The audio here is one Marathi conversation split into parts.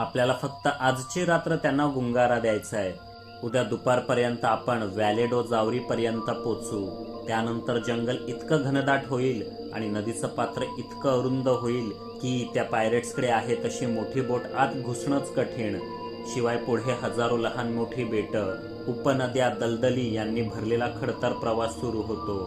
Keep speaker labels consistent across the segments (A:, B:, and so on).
A: आपल्याला फक्त आजची रात्र त्यांना गुंगारा द्यायचा आहे. उद्या दुपारपर्यंत आपण व्हॅलेडो जावरीपर्यंत पोचू. त्यानंतर जंगल इतकं घनदाट होईल आणि नदीचं पात्र इतकं अरुंद होईल की त्या पायरेट्सकडे आहे तशी मोठी बोट आत घुसणंच कठीण. शिवाय पुढे हजारो लहान मोठी बेटं उपनद्या दलदली यांनी भरलेला खडतर प्रवास सुरू होतो.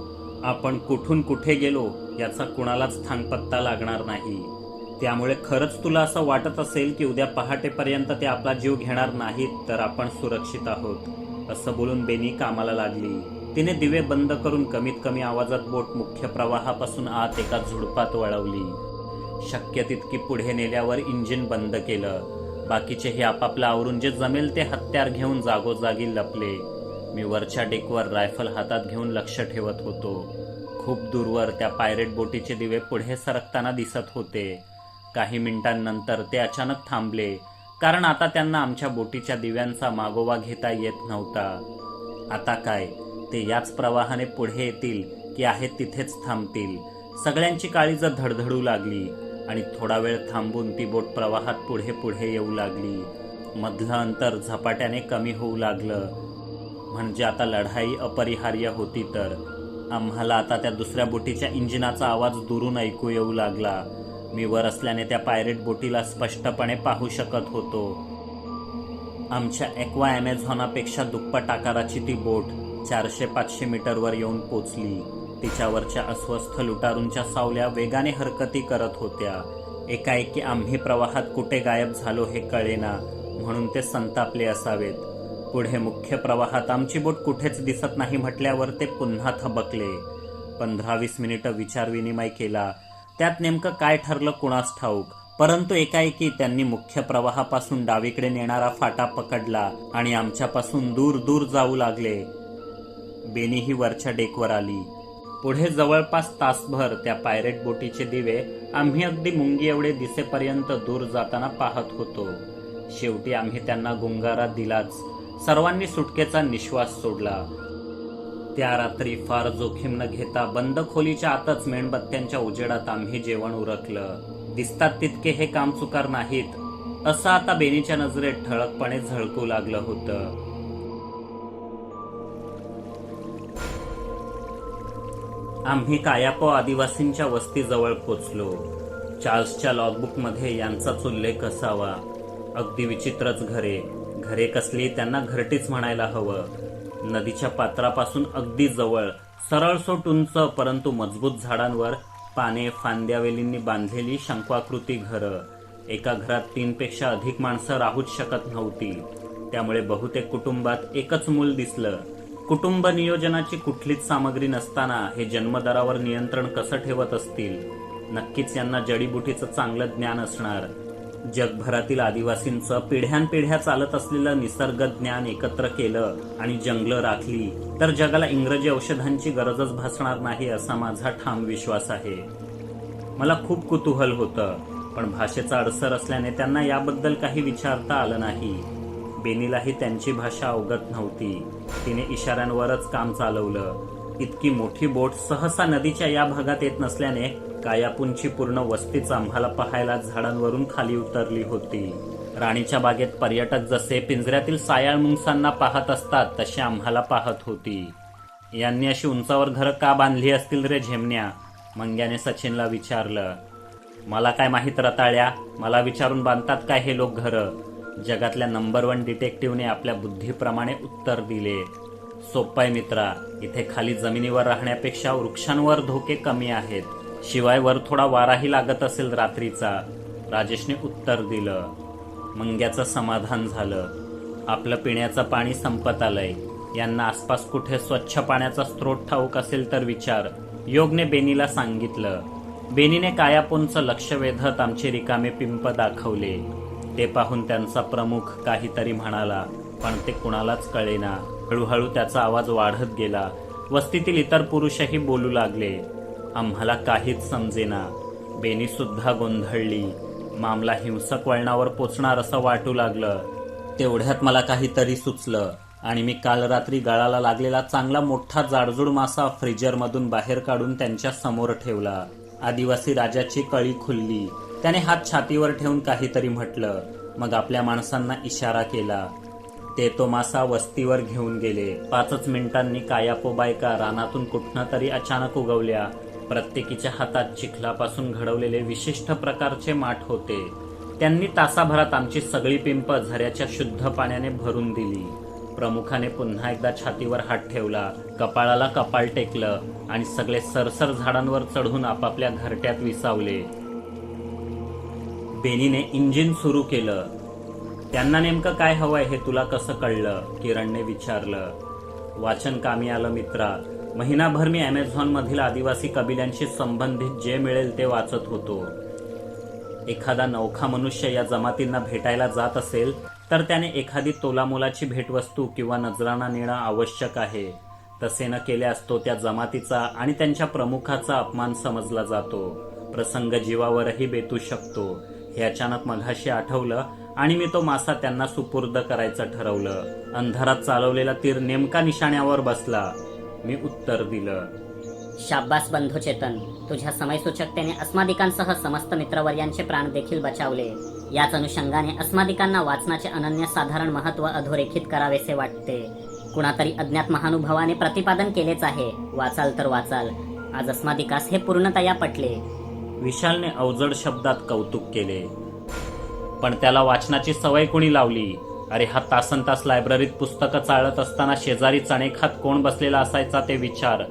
A: आपण कुठून कुठे गेलो याचा कुणालाच थांगपत्ता लागणार नाही. त्यामुळे खरंच तुला असं वाटत असेल की उद्या पहाटेपर्यंत ते आपला जीव घेणार नाहीत तर आपण सुरक्षित आहोत. असं बोलून बेनी कामाला लागली. तिने दिवे बंद करून कमीत कमी आवाजात बोट मुख्य प्रवाहापासून आत एका झुडपात वळवली. शक्य तितकी पुढे नेल्यावर इंजिन बंद केलं. बाकीचे हे आपापलं आवरून जे जमेल ते हत्यार घेऊन जागोजागी लपले. मी वरच्या डेकवर रायफल हातात घेऊन लक्ष ठेवत होतो. खूप दूरवर त्या पायरेट बोटीचे दिवे पुढे सरकताना दिसत होते. काही मिनिटांनंतर ते अचानक थांबले कारण आता त्यांना आमच्या बोटीच्या दिव्यांचा मागोवा घेता येत नव्हता. आता काय? ते याच प्रवाहाने पुढे येतील की आहेत तिथेच थांबतील. सगळ्यांची काळीज धडधडू लागली आणि थोडा वेळ थांबून ती बोट प्रवाहात पुढे पुढे येऊ लागली मधलं अंतर झपाट्याने कमी होऊ लागलं. म्हणजे आता लढाई अपरिहार्य होती तर. आम्हाला आता त्या दुसऱ्या बोटीच्या इंजिनाचा आवाज दुरून ऐकू येऊ लागला. मी वर असल्याने त्या पायरेट बोटीला स्पष्टपणे पाहू शकत होतो. आमच्या एक्वा ॲमेझॉनापेक्षा दुप्पट आकाराची ती बोट चारशे पाचशे मीटरवर येऊन पोचली. तिच्यावरच्या अस्वस्थ लुटारूंच्या सावल्या वेगाने हरकती करत होत्या. एकाएकी आम्ही प्रवाहात कुठे गायब झालो हे कळेना म्हणून ते संतापले असावेत. पुढे मुख्य प्रवाहात आमची बोट कुठेच दिसत नाही म्हटल्यावर ते पुन्हा थबकले. पंधरा वीस मिनिटं विचारविनिमय केला. त्यात नेमकं काय ठरलं कुणास ठाऊक? परंतु एकाएकी त्यांनी मुख्य प्रवाहापासून डावीकडे नेणारा फाटा पकडला आणि आमच्यापासून दूर दूर जाऊ लागले. बेनी ही वरच्या डेकवर आली. पुढे जवळपास तासभर त्या पायरेट बोटीचे दिवे आम्ही अगदी मुंगी एवढे दिसेपर्यंत दूर जाताना पाहत होतो. शेवटी आम्ही त्यांना गुंगारा दिलाच. सर्वांनी सुटकेचा निश्वास सोडला. त्या रात्री फार जोखीम न घेता बंद खोलीच्या आतच मेणबत्त्यांच्या उजेडात आम्ही जेवण उरकलं. दिसतात तितके हे काम चुकार नाहीत. असं आता बेनीच्या नजरेत ठळकपणे झळकू लागलं होतं. आम्ही कायापो आदिवासींच्या वस्तीजवळ पोचलो. चार्ल्सच्या लॉगबुकमध्ये यांचाच उल्लेख असावा. अगदी विचित्रच घरे. घरे कसली त्यांना घरटीच म्हणायला हवं. नदीच्या पात्रापासून अगदी जवळ सरळसोट उंच परंतु मजबूत झाडांवर पाने फांद्यावेलींनी बांधलेली शंकवाकृती घरं. एका घरात तीनपेक्षा अधिक माणसं राहूच शकत नव्हती. त्यामुळे बहुतेक कुटुंबात एकच मूल दिसलं. कुटुंब नियोजनाची कुठलीच सामग्री नसताना हे जन्मदरावर नियंत्रण कसं ठेवत असतील? नक्कीच यांना जडीबुटीचं चांगलं ज्ञान असणार. जगभरातील आदिवासींचं पिढ्यानपिढ्या चालत असलेलं निसर्ग ज्ञान एकत्र केलं आणि जंगलं राखली तर जगाला इंग्रजी औषधांची गरजच भासणार नाही असा माझा ठाम विश्वास आहे. मला खूप कुतूहल होतं पण भाषेचा अडसर असल्याने त्यांना याबद्दल काही विचारता आलं नाही. बेनीलाही त्यांची भाषा अवगत नव्हती. तिने इशाऱ्यांवरच काम चालवलं. इतकी मोठी बोट सहसा नदीच्या या भागात येत नसल्याने कायापूंची पूर्ण वस्तीच आम्हाला पाहायला झाडांवरून खाली उतरली होती. राणीच्या बागेत पर्यटक जसे पिंजऱ्यातील सायाळ मुंगसांना पाहत असतात तसे आम्हाला पाहत होती. यांनी अशी उंचावर घरं का बांधली असतील रे झेमण्या? मंग्याने सचिनला विचारलं. मला काय माहीत रताळ्या? मला विचारून बांधतात काय हे लोक घरं? जगातल्या नंबर वन डिटेक्टिव्हने आपल्या बुद्धीप्रमाणे उत्तर दिले. सोप्पाय मित्रा इथे खाली जमिनीवर राहण्यापेक्षा वृक्षांवर धोके कमी आहेत. शिवाय वर थोडा वाराही लागत असेल रात्रीचा. राजेशने उत्तर दिलं. मंग्याचं समाधान झालं. आपलं पिण्याचं पाणी संपत आलंय. यांना आसपास कुठे स्वच्छ पाण्याचा स्रोत ठाऊक असेल तर विचार. योगने बेनीला सांगितलं. बेनीने कायापोनचं लक्ष वेधत आमचे रिकामे पिंप दाखवले. ते पाहून त्यांचा प्रमुख काहीतरी म्हणाला पण ते कुणालाच कळेना. हळूहळू त्याचा आवाज वाढत गेला. वस्तीतील इतर पुरुषही बोलू लागले. आम्हाला काहीच समजेना. बेनीसुद्धा गोंधळली. मामला हिंसक वळणावर पोचणार असं वाटू लागलं. तेवढ्यात मला काहीतरी सुचलं आणि मी काल रात्री गळाला लागलेला चांगला मोठा जाडजूड मासा फ्रीजरमधून बाहेर काढून त्यांच्यासमोर ठेवला. आदिवासी राजाची कळी खुलली. त्याने हात छातीवर ठेवून काहीतरी म्हटलं. मग आपल्या माणसांना इशारा केला. ते तो मासा वस्तीवर घेऊन गेले. पाचच मिनिटांनी कायापो बायका रानातून कुठनं तरी अचानक उगवल्या. प्रत्येकीच्या हातात चिखलापासून घडवलेले विशिष्ट प्रकारचे माठ होते. त्यांनी तासाभरात आमची सगळी पिंप झऱ्याच्या शुद्ध पाण्याने भरून दिली. प्रमुखाने पुन्हा एकदा छातीवर हात ठेवला कपाळाला कपाळ टेकलं आणि सगळे सरसर झाडांवर चढून आपापल्या घरट्यात विसावले. बेनीने इंजिन सुरू केलं. त्यांना नेमकं काय हवंय हे तुला कसं कळलं? किरणने विचारलं. वाचन कामी आलं मित्रा. महिनाभर मी ॲमेझॉनमधील आदिवासी कबिल्यांशी संबंधित जे मिळेल ते वाचत होतो. एखादा नौखा मनुष्य या जमातींना भेटायला जात असेल तर त्याने एखादी तोलामोलाची भेटवस्तू किंवा नजराणा नेणं आवश्यक आहे. तसे न केल्यास तो त्या जमातीचा आणि त्यांच्या प्रमुखाचा अपमान समजला जातो. प्रसंग जीवावरही बेतू शकतो. हे अचानक मघाशी आठवलं आणि मी तो मासा त्यांना सुपूर्द करायचं ठरवलं. अंधारात चालवलेला तीर नेमका निशाण्यावर बसला. मी उत्तर दिलं.
B: शाब्बास बंधू चेतन तुझ्या समयसूचकतेने अस्मादिकांसह समस्त मित्रवर्यांचे प्राण देखील बचावले. याच अनुषंगाने अस्मादिकांना वाचनाचे अनन्यसाधारण महत्त्व अधोरेखित करावेसे वाटते. कुणातरी अज्ञात महानुभावाने प्रतिपादन केलेच आहे वाचाल तर वाचाल. आज अस्मादिकास हे पूर्णतया पटले.
A: विशालने अवजड शब्दात कौतुक केले. पण त्याला वाचनाची सवय कोणी लावली? अरे हा तासन तास लायब्ररीत पुस्तकं चाळत असताना शेजारी चणेखात कोण बसलेला असायचा ते विचार.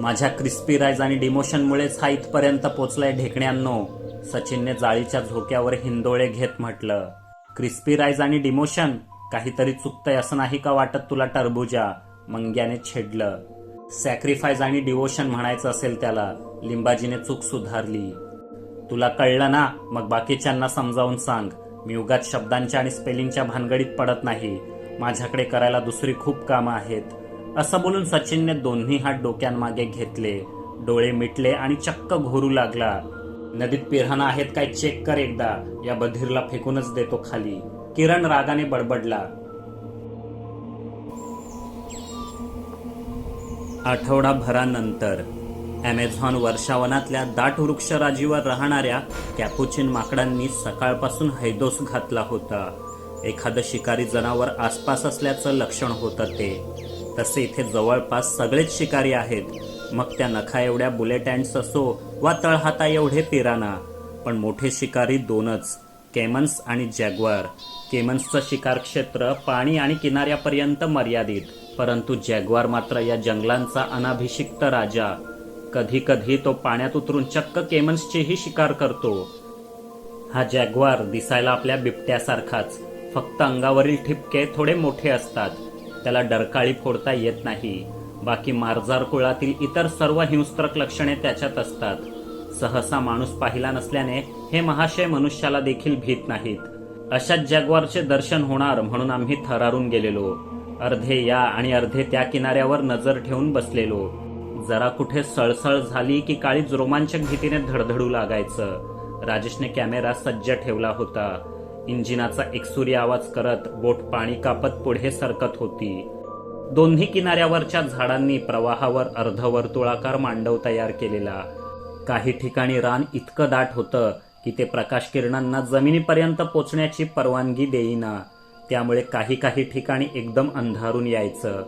A: माझ्या क्रिस्पी राईज आणि डिमोशनमुळेच हा इथपर्यंत पोचलाय ढेकण्यांनो सचिनने जाळीच्या झोक्यावर हिंदोळे घेत म्हटलं. क्रिस्पी राईज आणि डिमोशन काहीतरी चुकतंय असं नाही का वाटत तुला टरबुजा? मंग्याने छेडलं. सॅक्रिफाईस आणि डिवोशन म्हणायचं असेल त्याला लिंबाजीने चूक सुधारली. तुला कळलं ना? मग बाकीच्यांना समजावून सांग. मी युगात शब्दांच्या आणि स्पेलिंगच्या भानगडीत पडत नाही. माझ्याकडे करायला दुसरी खूप कामं आहेत. असं बोलून सचिनने दोन्ही हात डोक्यांमागे घेतले. डोळे मिटले आणि चक्क घोरू लागला. नदीत पिराणा आहेत काय चेक कर एकदा. या बधीरला फेकूनच देतो खाली. किरण रागाने बडबडला. आठवडाभरानंतर ॲमेझॉन वर्षावनातल्या दाट वृक्षराजीवर राहणाऱ्या कॅपुचिन माकडांनी सकाळपासून हैदोस घातला होता. एखादं शिकारी जनावर आसपास असल्याचं लक्षण होतं ते. तसे इथे जवळपास सगळेच शिकारी आहेत. मग त्या नखा एवढ्या बुलेट अँड्स असो वा तळहाता एवढे पिराना. पण मोठे शिकारी दोनच केमन्स आणि जॅग्वार. केमन्सचं शिकार क्षेत्र पाणी आणि किनाऱ्यापर्यंत मर्यादित परंतु जॅग्वार मात्र या जंगलांचा अनाभिषिक्त राजा. कधी कधी तो पाण्यात उतरून चक्क केमन्सचीही शिकार करतो. हा जॅग्वार दिसायला आपल्या बिबट्यासारखाच. फक्त अंगावरील ठिपके थोडे मोठे असतात. त्याला डरकाळी फोडता येत नाही. बाकी मार्जार कुळातील इतर सर्व हिंस्त्रक लक्षणे त्याच्यात असतात. सहसा माणूस पाहिला नसल्याने हे महाशय मनुष्याला देखील भीत नाहीत. अशाच जॅग्वारचे दर्शन होणार म्हणून आम्ही थरारून गेलेलो. अर्धे या आणि अर्धे त्या किनाऱ्यावर नजर ठेवून बसलेलो. जरा कुठे सळसळ झाली की काळीच रोमांचक भीतीने धडधडू लागायचं. राजेशने कॅमेरा सज्ज ठेवला होता. इंजिनाचा एकसुरी आवाज करत बोट पाणी कापत पुढे सरकत होती. दोन्ही किनाऱ्यावरच्या झाडांनी प्रवाहावर अर्धवर्तुळाकार मांडव तयार केलेला. काही ठिकाणी रान इतकं दाट होतं की ते प्रकाश किरणांना जमिनीपर्यंत पोचण्याची परवानगी देईना. त्यामुळे काही काही ठिकाणी एकदम अंधारून यायचं.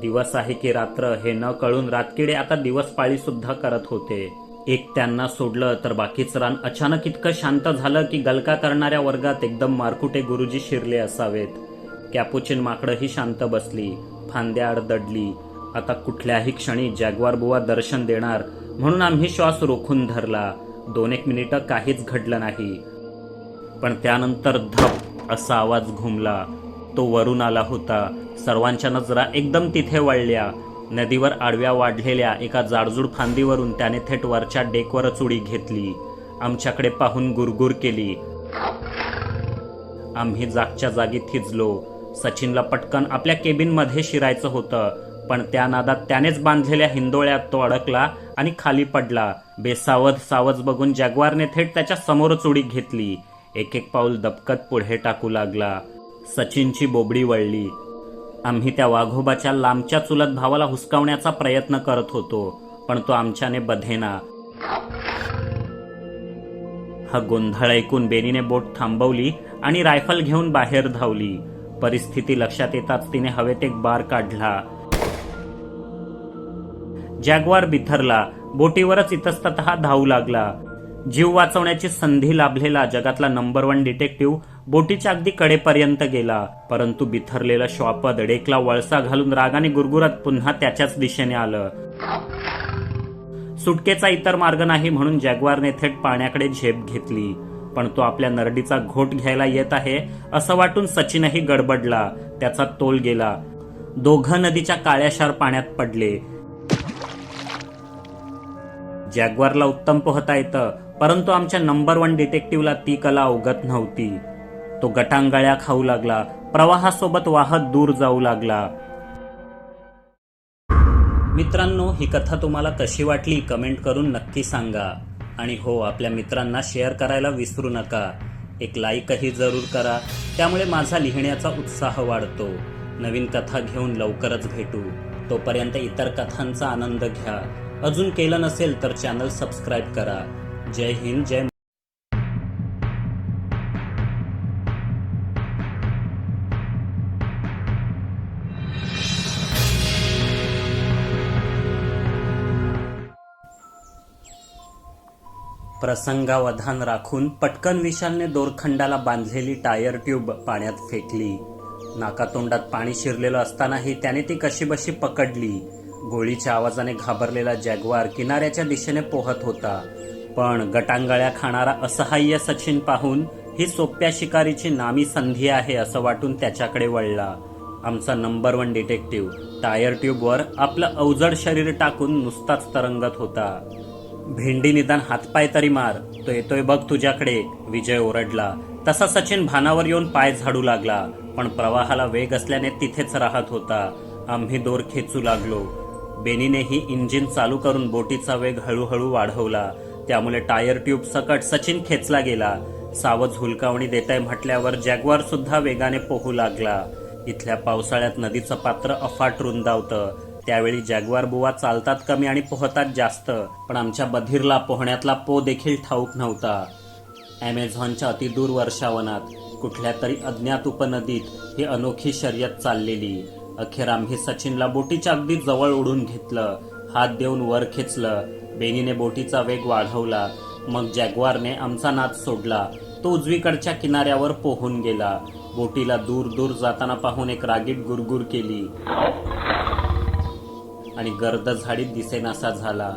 A: दिवस आहे की रात्र हे न कळून रातकिडे आता दिवस पाळी सुद्धा करत होते. एक त्यांना सोडलं तर बाकीच रान अचानक इतकं शांत झालं की गलका करणाऱ्या वर्गात एकदम मारकुटे गुरुजी शिरले असावेत. कॅपुचिन माकडंही शांत बसली फांद्याआड दडली आता कुठल्याही क्षणी जॅग्वार बुवा दर्शन देणार म्हणून आम्ही श्वास रोखून धरला. दोन एक मिनिटं काहीच घडलं नाही. पण त्यानंतर धप असा आवाज घुमला. तो वरून आला होता. सर्वांच्या नजरा एकदम तिथे वळल्या. नदीवर आडव्या वाढलेल्या एका जाडजूड फांदीवरून त्याने थेट वरच्या डेकवरच उडी घेतली. आमच्याकडे पाहून गुरगुर केली. आम्ही जागच्या जागी थिजलो. सचिनला पटकन आपल्या केबिनमध्ये शिरायचं होतं पण त्या नादात त्यानेच बांधलेल्या हिंदोळ्यात तो अडकला आणि खाली पडला. बेसावध सावध बघून जॅग्वारने थेट त्याच्या समोरच उडी घेतली. एक एक पाऊल दबकत पुढे टाकू लागला. सचिनची बोबडी वळली. आम्ही त्या वाघोबाच्या लांबच्या चुलत भावाला हुसकावण्याचा प्रयत्न करत होतो पण तो आमच्याने बधेना. हा गोंधळ ऐकून बेनीने बोट थांबवली आणि रायफल घेऊन बाहेर धावली. परिस्थिती लक्षात येताच तिने हवेत एक बार काढला. जॅग्वार बिथरला. बोटीवरच इतस्तत धावू लागला. जीव वाचवण्याची संधी लाभलेला जगातला नंबर वन डिटेक्टिव्ह बोटीच्या अगदी कडेपर्यंत गेला. परंतु बिथरलेला श्वापद डेकला वळसा घालून रागाने गुरगुरत पुन्हा त्याच्याच दिशेने आलं. सुटकेचा इतर मार्ग नाही म्हणून जॅग्वारने थेट पाण्याकडे झेप घेतली. पण तो आपल्या नरडीचा घोट घ्यायला येत आहे असं वाटून सचिनही गडबडला. त्याचा तोल गेला. दोघं नदीच्या काळ्याशार पाण्यात पडले. जॅग्वारला उत्तम पोहता येतं. परंतु आमच्या नंबर वन डिटेक्टिव्हला ती कला अवगत नव्हती. तो गटांगळ्या खाऊ लागला प्रवाहासोबत वाहत दूर जाऊ लागला. मित्रांनो ही कथा तुम्हाला कशी वाटली कमेंट करून नक्की सांगा. आणि हो आपल्या मित्रांना शेअर करायला विसरू नका. एक लाईकही जरूर करा त्यामुळे माझा लिहिण्याचा उत्साह वाढतो. नवीन कथा घेऊन लवकरच भेटू. तोपर्यंत इतर कथांचा आनंद घ्या. अजून केलं नसेल तर चॅनल सबस्क्राईब करा. जय हिंद जय प्रसंगावधान राखून पटकन विशालने दोरखंडाला बांधलेली टायर ट्यूब पाण्यात फेकली. नाकातोंडात पाणी शिरलेलं असतानाही त्याने ती कशीबशी पकडली. गोळीच्या आवाजाने घाबरलेला जॅग्वार किनाऱ्याच्या दिशेने पोहत होता. पण गटांगळ्या खाणारा असहाय्य सचिन पाहून ही सोप्या शिकारीची नामी संधी आहे असं वाटून त्याच्याकडे वळला. आमचा नंबर वन डिटेक्टिव्ह टायर ट्यूबवर आपलं अवजड शरीर टाकून नुसताच तरंगत होता. भेंडी निदान हातपाय तरी मार तो येतोय बघ तुझ्याकडे. विजय ओरडला. तसा सचिन भानावर येऊन पाय झाडू लागला पण प्रवाहाला वेग असल्याने तिथेच राहत होता. आम्ही दोर खेचू लागलो. बेनीनेही इंजिन चालू करून बोटीचा वेग हळूहळू वाढवला. त्यामुळे टायर ट्यूब सकट सचिन खेचला गेला. सावज हुलकावणी देताय म्हटल्यावर जॅग्वार सुद्धा वेगाने पोहू लागला. इथल्या पावसाळ्यात नदीचं पात्र अफाट रुंदावतं. त्यावेळी जॅग्वार बुवा चालतात कमी आणि पोहतात जास्त पण आमच्या बधीरला पोहण्यातला पो देखील ठाऊक नव्हता. ॲमेझॉनच्या अतिदूर वर्षावनात कुठल्या तरी अज्ञात उपनदीत ही अनोखी शर्यत चाललेली. अखेर आम्ही सचिनला बोटीच्या अगदी जवळ ओढून घेतलं. हात देऊन वर खेचलं. बेनीने बोटीचा वेग वाढवला. मग जॅग्वारने आमचा नाद सोडला. तो उजवीकडच्या किनाऱ्यावर पोहून गेला. बोटीला दूर दूर जाताना पाहून एक रागीट गुरगुर केली. आणि गर्द झाडीत दिसेनासा झाला.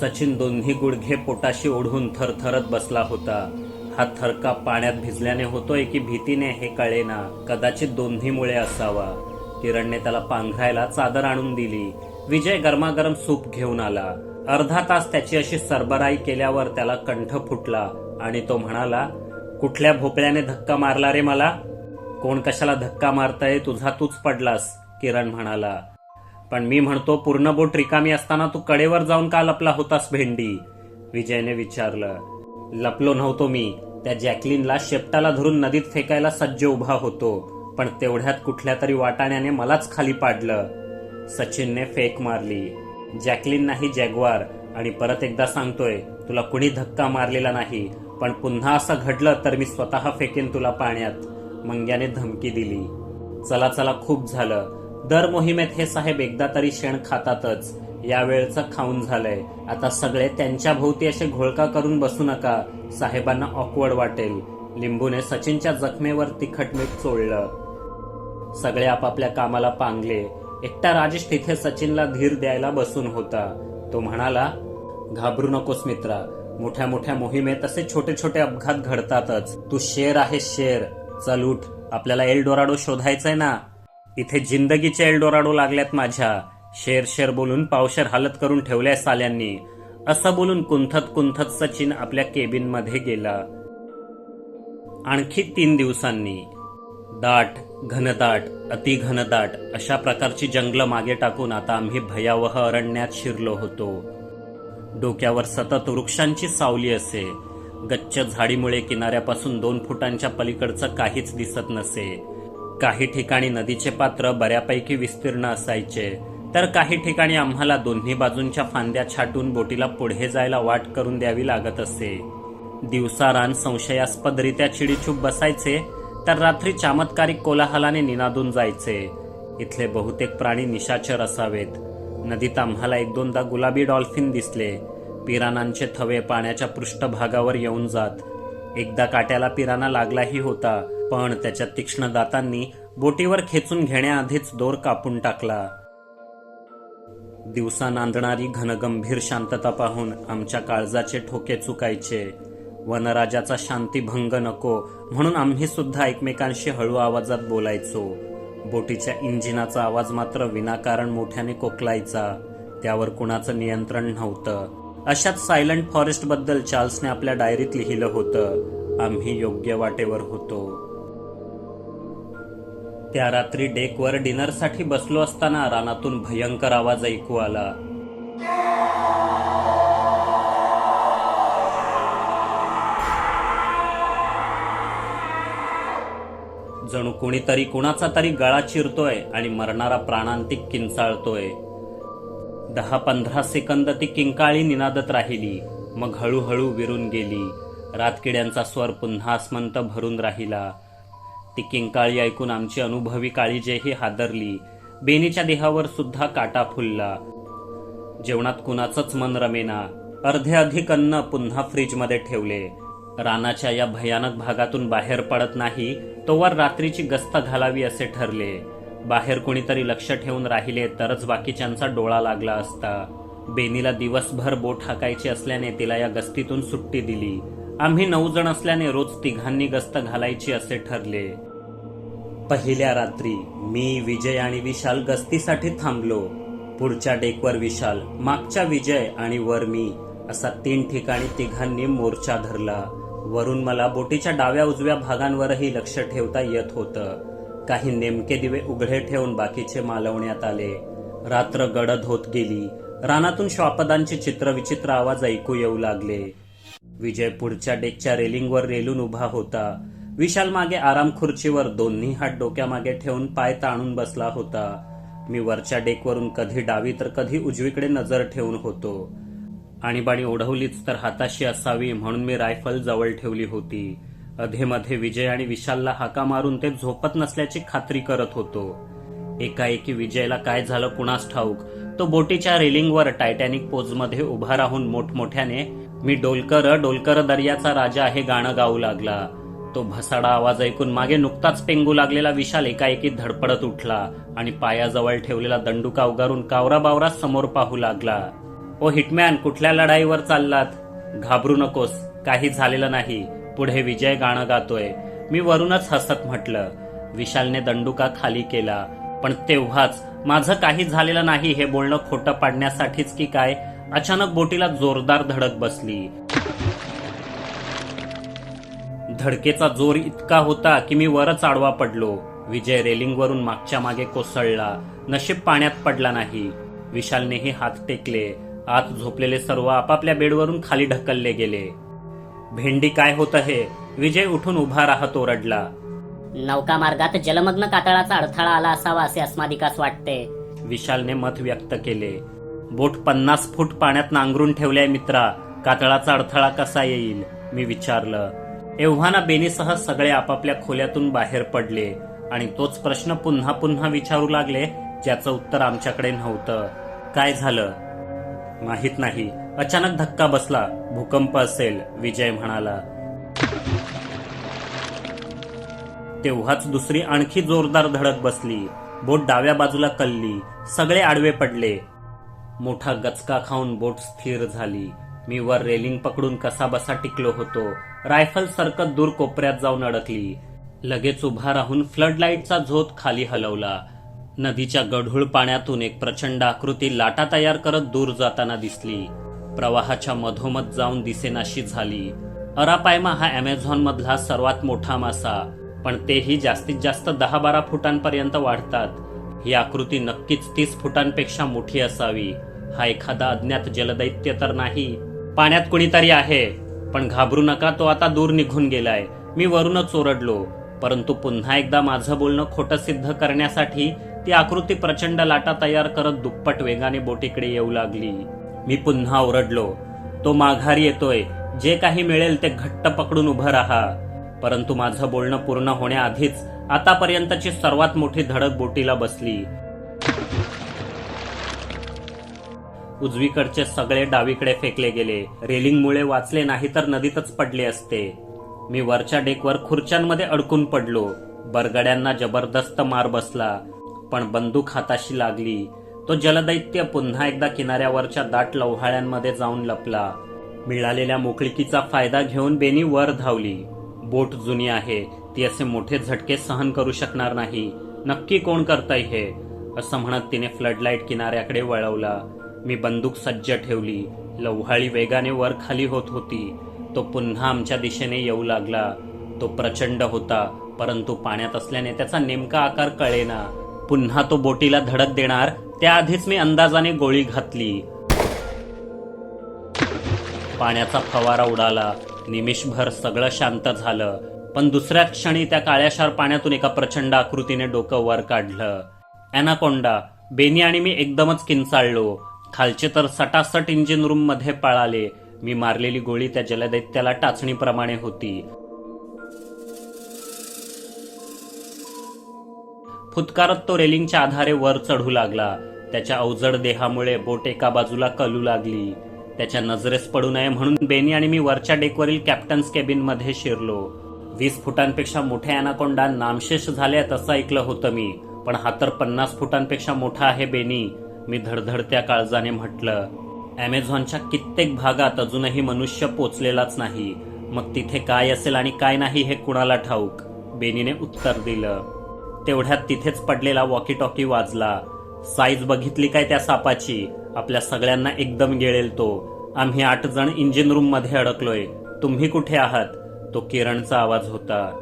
A: सचिन दोन्ही गुडघे पोटाशी ओढून थरथरत बसला होता. हा थरका पाण्यात भिजल्याने होतोय की भीतीने हे कळेना. कदाचित दोन्हीमुळे असावा. किरणने त्याला पांघरायला चादर आणून दिली. विजय गरमागरम सूप घेऊन आला. अर्धा तास त्याची अशी सरबराई केल्यावर त्याला कंठ फुटला आणि तो म्हणाला कुठल्या भोपळ्याने धक्का मारला रे मला? कोण कशाला धक्का मारताय? तुझा तूच पडलास किरण म्हणाला. पण मी म्हणतो पूर्ण बोट रिकामी असताना तू कडेवर जाऊन का लपला होतास भेंडी? विजयने विचारलं. लपलो नव्हतो मी. त्या जॅकलिनला शेपटाला धरून नदीत फेकायला सज्ज उभा होतो पण तेवढ्यात कुठल्या तरी वाटाण्याने मलाच खाली पाडलं. सचिनने फेक मारली. जॅकलिन नाही जॅग्वार. आणि परत एकदा सांगतोय तुला कुणी धक्का मारलेला नाही. पण पुन्हा असं घडलं तर मी स्वतः फेकेन तुला पाण्यात. मंग्याने धमकी दिली. चला चला खूप झालं. दर मोहिमेत हे साहेब एकदा तरी शेण खातातच. या वेळचं खाऊन झालंय. आता सगळे त्यांच्या भोवती असे घोळका करून बसू नका साहेबांना ऑकवर्ड वाटेल. लिंबूने सचिनच्या जखमेवर तिखट मीठ चोळलं. सगळे आपापल्या कामाला पांगले. एकटा राजेश तिथे सचिनला धीर द्यायला बसून होता. तो म्हणाला घाबरू नकोस मित्रा मोठ्या मोठ्या मोहिमेत असे छोटे छोटे अपघात घडतातच. तू शेर आहे शेर. चल उठ आपल्याला एल्डोराडो शोधायचंय ना. इथे जिंदगीचे एल्डोराडो लागल्यात माझ्या. शेर शेर बोलून पावशेर हालत करून ठेवल्या साल्यांनी. असं बोलून कुंथत कुंथत सचिन आपल्या केबिनमध्ये गेला. आणखी तीन दिवसांनी. दाट घनदाट अति घनदाट अशा प्रकारची जंगलं मागे टाकून आता आम्ही भयावह अरण्यात शिरलो होतो. डोक्यावर सतत वृक्षांची सावली असे. गच्च झाडीमुळे किनाऱ्यापासून दोन फुटांच्या पलीकडचं काहीच दिसत नसे. काही ठिकाणी नदीचे पात्र बऱ्यापैकी विस्तीर्ण असायचे. तर काही ठिकाणी आम्हाला दोन्ही बाजूंच्या फांद्या छाटून बोटीला पुढे जायला वाट करून द्यावी लागत असे. दिवसा रान संशयास्पदरित्या चिडीचूप बसायचे तर रात्री चमत्कारिक कोलाहलाने निनादून जायचे. इथले बहुतेक प्राणी निशाचर असावेत. नदीत आम्हाला एक दोनदा गुलाबी डॉल्फिन दिसले. पिरानांचे थवे पाण्याच्या पृष्ठभागावर येऊन जात. एकदा काट्याला पिराना लागलाही होता पण त्याच्या तीक्ष्ण दातांनी बोटीवर खेचून घेण्याआधीच दोर कापून टाकला. दिवसा नांदणारी घनगंभीर शांतता पाहून आमच्या काळजाचे ठोके चुकायचे. वनराजाचा शांतीभंग नको म्हणून आम्ही सुद्धा एकमेकांशी हळू आवाजात बोलायचो. बोटीच्या इंजिनाचा आवाज मात्र विनाकारण मोठ्याने कोकलायचा. त्यावर कुणाचं नियंत्रण नव्हतं. अशाच सायलंट फॉरेस्टबद्दल चार्ल्सने आपल्या डायरीत लिहिलं होतं. आम्ही योग्य वाटेवर होतो. त्या रात्री डेकवर डिनरसाठी बसलो असताना रानातून भयंकर आवाज ऐकू आला. जणू कोणीतरी कुणाचा तरी गळा चिरतोय आणि मरणारा प्राणांतिक किंचाळतोय. दहा पंधरा सेकंद ती किंकाळी निनादत राहिली. मग हळूहळू विरून गेली. रातकिड्यांचा स्वर पुन्हा आसमंत भरून राहिला. ती किंकाळी ऐकून आमची अनुभवी काळीजेही हादरली. बेनीच्या देहावर सुद्धा काटा फुलला. जेवणात कुणाचंच मन रमेना. अर्धे अधिक अन्न पुन्हा फ्रीजमध्ये ठेवले. रानाच्या या भयानक भागातून बाहेर पडत नाही तोवर रात्रीची गस्त घालावी असे ठरले. बाहेर कोणीतरी लक्ष ठेवून राहिले तरच बाकीच्यांचा डोळा लागला असता. बेनीला दिवसभर बोट हाकायची असल्याने तिला या गस्तीतून सुट्टी दिली. आम्ही नऊ जण असल्याने रोज तिघांनी गस्त घालायची असे ठरले. पहिल्या रात्री मी विजय आणि विशाल गस्तीसाठी थांबलो. पुढच्या डेकवर विशाल मागच्या विजय आणि वर मी असा तीन ठिकाणी तिघांनी मोर्चा धरला. वरून मला बोटीच्या डाव्या उजव्या भागांवरही लक्ष ठेवता येत होतं. काही नेमके दिवे उघडे ठेवून बाकीचे मालवण्यात आले. रात्र गडद होत गेली. रानातून श्वापदांचे चित्रविचित्र आवाज ऐकू येऊ लागले. विजय पुढच्या डेकच्या रेलिंगवर रेलून उभा होता. विशाल मागे आराम खुर्चीवर दोन्ही हात डोक्यामागे ठेवून पाय ताणून बसला होता. मी वरच्या डेकवरून कधी डावी तर कधी उजवीकडे नजर ठेवून होतो. आणीबाणी ओढवलीच तर हाताशी असावी म्हणून मी रायफल जवळ ठेवली होती. अधेमध्ये विजय आणि विशालला हाका मारून ते झोपत नसल्याची खात्री करत होतो. एकाएकी विजयला काय झालं कुणास ठाऊक? तो बोटीच्या रेलिंगवर टायटॅनिक पोजमध्ये उभा राहून मोठमोठ्याने मी डोलकर डोलकर दर्याचा राजा हे गाणं गाऊ लागला. तो भसाडा आवाज ऐकून मागे नुकताच पेंगू लागलेला विशाल एकाएकी धडपडत उठला आणि पायाजवळ ठेवलेला दंडुका उगारून कावरा बावरा समोर पाहू लागला. ओ हिटमॅन कुठल्या लढाईवर चाललात? घाबरू नकोस काही झालेलं नाही. पुढे विजय गाणं गातोय. मी वरूनच हसत म्हटलं. विशालने दंडुका खाली केला. पण तेव्हाच माझं काही झालेलं नाही हे बोलणं खोटं पाडण्यासाठीच की काय? अचानक बोटीला जोरदार धडक बसली. धडकेचा जोर इतका होता की मी वरच आडवा पडलो. विजय रेलिंगवरून मागच्या मागे कोसळला. नशीब पाण्यात पडला नाही. विशालनेही हात टेकले. आत झोपलेले सर्व आपापल्या बेडवरून खाली ढकलले गेले. भेंडी काय होतं हे विजय उठून उभा राहत ओरडला.
B: नौका मार्गात जलमग्न कातळाचा अडथळा आला असावा असे अस्मादिकास वाटते.
A: विशालने मत व्यक्त केले. बोट पन्नास फूट पाण्यात नांगरून ठेवल्याय मित्रा. कातळाचा अडथळा कसा येईल? मी विचारलं. एव्हाना बेनीसह सगळे आपापल्या खोल्यातून बाहेर पडले आणि तोच प्रश्न पुन्हा पुन्हा विचारू लागले ज्याचं उत्तर आमच्याकडे नव्हतं. काय झालं? माहीत नाही. अचानक धक्का बसला. भूकंप असेल विजय म्हणाला. तेव्हाच दुसरी आणखी जोरदार धडक बसली. बोट डाव्या बाजूला कल्ली. सगळे आडवे पडले. मोठा गचका खाऊन बोट स्थिर झाली. मी वर रेलिंग पकडून कसा बसा टिकलो होतो. रायफल सरकत दूर कोपऱ्यात जाऊन अडकली. लगेच उभा राहून फ्लड लाईटचा झोत खाली हलवला. नदीच्या गढूळ पाण्यातून एक प्रचंड आकृती लाटा तयार करत दूर जाताना दिसली. प्रवाहाच्या मधोमध जाऊन दिसेनाशी झाली. अरापायमा हा अमेझॉन मधला सर्वात मोठा मासा पण तेही जास्तीत जास्त दहा बारा फुटांपर्यंत वाढतात. ही आकृती नक्कीच तीस फुटांपेक्षा मोठी असावी. हा एखादा अज्ञात जलदैत्य तर नाही. पाण्यात कुणीतरी आहे पण घाबरू नका तो आता दूर निघून गेलाय. मी वरूनच ओरडलो परंतु पुन्हा एकदा माझं बोलणं खोटं सिद्ध करण्यासाठी ती आकृती प्रचंड लाटा तयार करत दुप्पट वेगाने बोटीकडे येऊ लागली. मी पुन्हा ओरडलो तो माघारी येतोय. जे काही मिळेल ते घट्ट पकडून उभं राहा. परंतु माझं बोलणं पूर्ण होण्याआधीच आतापर्यंतची सर्वात मोठी धडक बोटीला बसली. उजवीकडचे सगळे डावीकडे फेकले गेले. रेलिंगमुळे वाचले नाही तर नदीतच पडले असते. मी वरच्या डेकवर खुर्च्यांमध्ये अडकून पडलो. बरगड्यांना जबरदस्त मार बसला. पण बंदूक हाताशी लागली. तो जलदैत्य पुन्हा एकदा किनाऱ्यावरच्या दाट लव्हाळ्यांमध्ये जाऊन लपला. मिळालेल्या मोकळिकीचा फायदा घेऊन बेनी वर धावली. बोट जुनी आहे ती असे मोठे झटके सहन करू शकणार नाही. नक्की कोण करतय हे? असं म्हणत तिने फ्लडलाईट किनाऱ्याकडे वळवला. मी बंदूक सज्ज ठेवली. लव्हाळी वेगाने वर खाली होत होती. तो पुन्हा आमच्या दिशेने येऊ लागला. तो प्रचंड होता परंतु पाण्यात असल्याने त्याचा नेमका आकार कळेना. पुन्हा तो बोटीला धडक देणार त्याआधीच मी अंदाजाने गोळी घातली. पाण्याचा फवारा उडाला. निमिषभर सगळं शांत झालं. पण दुसऱ्या क्षणी त्या काळ्याशार पाण्यातून एका प्रचंड आकृतीने डोकं वर काढलं. अॅनाकोंडा बेनी आणि मी एकदमच किंचाळलो. खालचे तर सटासट इंजिन रूममध्ये पळाले. मी मारलेली गोळी त्या जलदैत्याला टाचणीप्रमाणे होती. फुतकारत तो रेलिंगच्या आधारे वर चढू लागला. त्याच्या अवजड देहामुळे बोट एका बाजूला कलू लागली. त्याच्या नजरेस पडू नये म्हणून बेनी आणि मी वरच्या डेकवरील कॅप्टन्स केबिनमध्ये शिरलो. वीस फुटांपेक्षा मोठ्या अनाकोंडा नामशेष झाल्यात असं ऐकलं होतं मी पण हा तर पन्नास फुटांपेक्षा मोठा आहे बेनी मी धडधडत्या काळजाने म्हटलं. अमेझॉनच्या कित्येक भागात अजूनही मनुष्य पोचलेलाच नाही. मग तिथे काय असेल आणि काय नाही हे कुणाला ठाऊक? बेनीने उत्तर दिलं. तेवढ्यात तिथेच पडलेला वॉकी टॉकी वाजला. साईज बघितली काय त्या सापाची? आपल्या सगळ्यांना एकदम गेळेल तो. आम्ही आठ जण इंजिन रूममध्ये अडकलोय. तुम्ही कुठे आहात? तो किरणचा आवाज होता.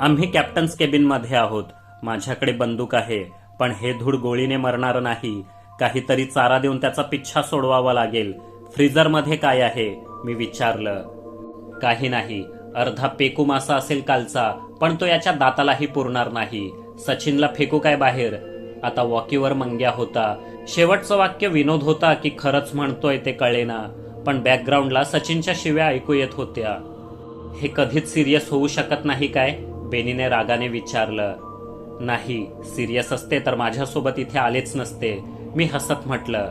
A: आम्ही कॅप्टन्स केबिनमध्ये आहोत. माझ्याकडे बंदूक आहे पण हे धूड गोळीने मरणार नाही. काहीतरी चारा देऊन त्याचा पिच्छा सोडवावा लागेल. फ्रीजरमध्ये काय आहे? मी विचारलं. काही नाही. अर्धा पेकू मासा असेल कालचा. पण तो याच्या दातालाही पुरणार नाही. सचिनला फेकू काय बाहेर? आता वॉकीवर मंग्या होता. शेवटचं वाक्य विनोद होता की खरंच म्हणतोय ते कळेना पण बॅकग्राऊंडला सचिनच्या शिव्या ऐकू येत होत्या. हे कधीच सिरियस होऊ शकत नाही काय? बेनीने रागाने विचारलं. नाही सिरियस असते तर माझ्यासोबत इथे आलेच नसते. मी हसत म्हटलं.